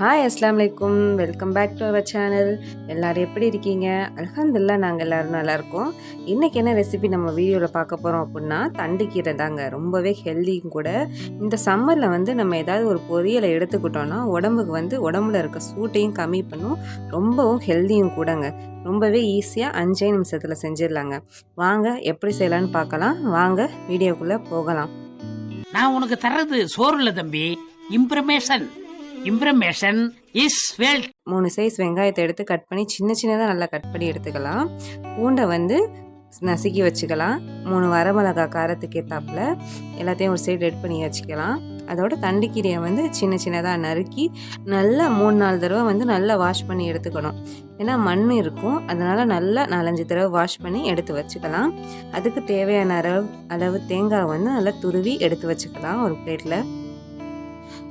Hi அஸ்லாம் வலைக்கும் welcome back to our channel எல்லோரும் எப்படி இருக்கீங்க? அல்ஹம்துலில்லா நாங்கள் எல்லோரும் நல்லாயிருக்கோம் இன்றைக்கி என்ன ரெசிபி நம்ம வீடியோவில் பார்க்க போகிறோம் அப்படின்னா தண்டுக்கீரை தாங்க. ரொம்பவே ஹெல்தியும் கூட. இந்த சம்மரில் வந்து நம்ம ஏதாவது ஒரு பொரியலை எடுத்துக்கிட்டோன்னா உடம்புக்கு வந்து உடம்புல இருக்க சூட்டையும் கம்மி பண்ணும். ரொம்பவும் ஹெல்தியும் கூடங்க. ரொம்பவே ஈஸியாக அஞ்சே நிமிஷத்தில் செஞ்சிடலாங்க. வாங்க எப்படி செய்யலான்னு பார்க்கலாம். வாங்க வீடியோக்குள்ளே போகலாம். நான் உனக்கு தர்றது சோறு இல்லை தம்பி. இம்ப்ரமேஷன் இம்ப்ரமேஷன் இஸ் வெல்த் மூணு சைஸ் வெங்காயத்தை எடுத்து கட் பண்ணி சின்ன சின்னதாக நல்லா கட் பண்ணி எடுத்துக்கலாம். பூண்டை வந்து நசுக்கி வச்சுக்கலாம். மூணு வரமிளகா காரத்துக்கு ஏற்றாப்புல எல்லாத்தையும் ஒரு சைடு ரெட் பண்ணி வச்சுக்கலாம். அதோட தண்டுக்கீரையை வந்து சின்ன சின்னதாக நறுக்கி நல்லா மூணு நாலு தடவை வந்து நல்லா வாஷ் பண்ணி எடுத்துக்கணும். ஏன்னா மண் இருக்கும். அதனால் நல்லா நாலஞ்சு தடவை வாஷ் பண்ணி எடுத்து வச்சுக்கலாம். அதுக்கு தேவையான அளவு அளவு தேங்காய் வந்து நல்லா துருவி எடுத்து வச்சுக்கலாம் ஒரு பிளேட்டில்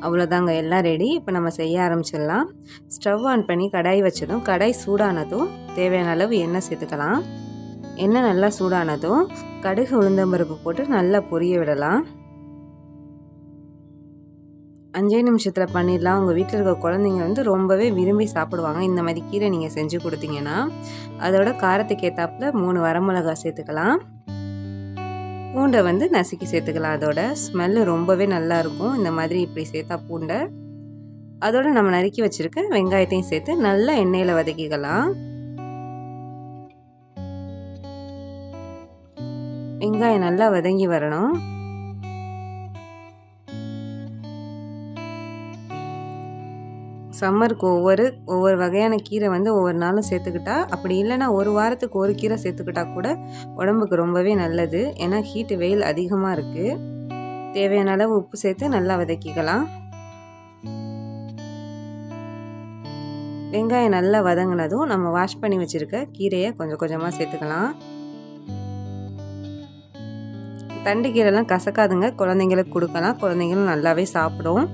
அவ்வளோதாங்க எல்லாம் ரெடி இப்போ நம்ம செய்ய ஆரம்பிச்சிடலாம். ஸ்டவ் ஆன் பண்ணி கடாய் வச்சதும் கடாய் சூடானதும் தேவையான அளவு எண்ணெய் சேர்த்துக்கலாம். எண்ணெய் நல்லா சூடானதும் கடுகு உளுந்தம்பருப்பு போட்டு நல்லா பொரிய விடலாம். அஞ்சே நிமிஷத்தில் பண்ணிடலாம். உங்கள் வீட்டில் இருக்க குழந்தைங்க வந்து ரொம்பவே விரும்பி சாப்பிடுவாங்க. இந்த மாதிரி கீரை நீங்கள் செஞ்சு கொடுத்தீங்கன்னா அதோட காரத்துக்கு ஏற்றாப்புல மூணு வரமிளகா சேர்த்துக்கலாம். பூண்டை வந்து நசுக்கி சேர்த்துக்கலாம். அதோட ஸ்மெல்லு ரொம்பவே நல்லா இருக்கும் இந்த மாதிரி இப்படி சேர்த்தா பூண்டை. அதோட நம்ம நறுக்கி வச்சுருக்க வெங்காயத்தையும் சேர்த்து நல்லா எண்ணெயில் வதக்கிக்கலாம். வெங்காயம் நல்லா வதங்கி வரணும். சம்மருக்கு ஒவ்வொரு ஒவ்வொரு வகையான கீரை வந்து ஒவ்வொரு நாளும் சேர்த்துக்கிட்டா அப்படி இல்லைன்னா ஒரு வாரத்துக்கு ஒரு கீரை சேர்த்துக்கிட்டா கூட உடம்புக்கு ரொம்பவே நல்லது. ஏன்னா ஹீட்டு வெயில் அதிகமாக இருக்குது தேவையான அளவு உப்பு சேர்த்து நல்லா வதக்கிக்கலாம். வெங்காயம் நல்லா வதங்கினதும் நம்ம வாஷ் பண்ணி வச்சுருக்க கீரையை கொஞ்சம் கொஞ்சமாக சேர்த்துக்கலாம். தண்டு கீரைலாம் கசக்காதுங்க. குழந்தைங்களுக்கு கொடுக்கலாம். குழந்தைங்களும் நல்லாவே சாப்பிடும்.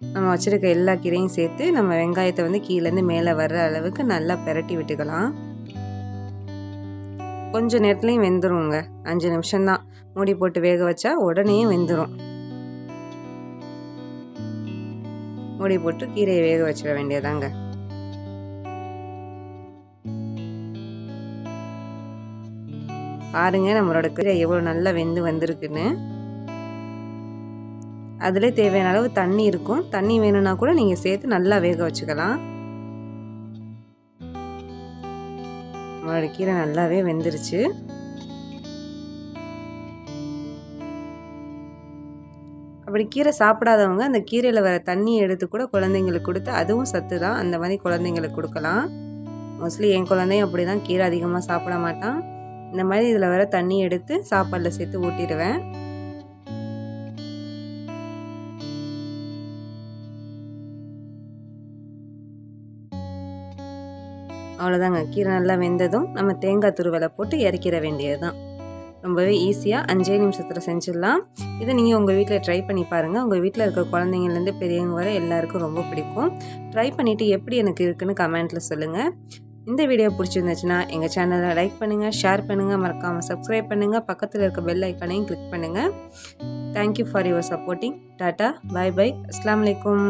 நம்ம வச்சுருக்க எல்லா கீரையும் சேர்த்து நம்ம வெங்காயத்தை வந்து கீழேருந்து மேலே வர்ற அளவுக்கு நல்லா பெரட்டி விட்டுக்கலாம். கொஞ்சம் நேரத்துலையும் வெந்துருங்க. அஞ்சு நிமிஷம்தான். மூடி போட்டு வேக வச்சா உடனே வெந்துடும் மூடி போட்டு கீரையை வேக வச்சிட வேண்டியதாங்க. பாருங்க நம்மளோட கீரை எவ்வளோ நல்லா வெந்து வந்திருக்குன்னு. அதில் தேவையான அளவு தண்ணி இருக்கும். தண்ணி வேணும்னா கூட நீங்கள் சேர்த்து நல்லா வேக வச்சுக்கலாம். நம்மளோட கீரை நல்லாவே வெந்துருச்சு. அப்படி கீரை சாப்பிடாதவங்க அந்த கீரையில் வர தண்ணியை எடுத்து கூட குழந்தைங்களுக்கு கொடுத்து அதுவும் சத்து தான். அந்த மாதிரி குழந்தைங்களுக்கு கொடுக்கலாம். மோஸ்ட்லி என் குழந்தையும் அப்படி தான் கீரை அதிகமாக சாப்பிட மாட்டான். இந்த மாதிரி இதில் வர தண்ணி எடுத்து சாப்பாடில் சேர்த்து ஊட்டிடுவேன். அவ்வளோதாங்க கீரை நல்லா வெந்ததும் நம்ம தேங்காய் துருவலை போட்டு இறக்கிற வேண்டியது தான் ரொம்பவே ஈஸியாக அஞ்சே நிமிஷத்தில் செஞ்சிடலாம். இதை நீங்கள் உங்கள் வீட்டில் ட்ரை பண்ணி பாருங்கள் உங்கள் வீட்டில் இருக்க குழந்தைங்கள்லேருந்து பெரியவங்க வர எல்லாருக்கும் ரொம்ப பிடிக்கும். ட்ரை பண்ணிவிட்டு எப்படி எனக்கு இருக்குன்னு கமெண்ட்டில் சொல்லுங்கள் இந்த வீடியோ பிடிச்சிருந்துச்சுன்னா எங்கள் சேனலை லைக் பண்ணுங்கள் ஷேர் பண்ணுங்கள் மறக்காமல் சப்ஸ்கிரைப் பண்ணுங்கள் பக்கத்தில் இருக்க பெல் ஐக்கானையும் கிளிக் பண்ணுங்கள் thank you for your supporting tata bye bye அஸ்லாம் வலைக்கம்.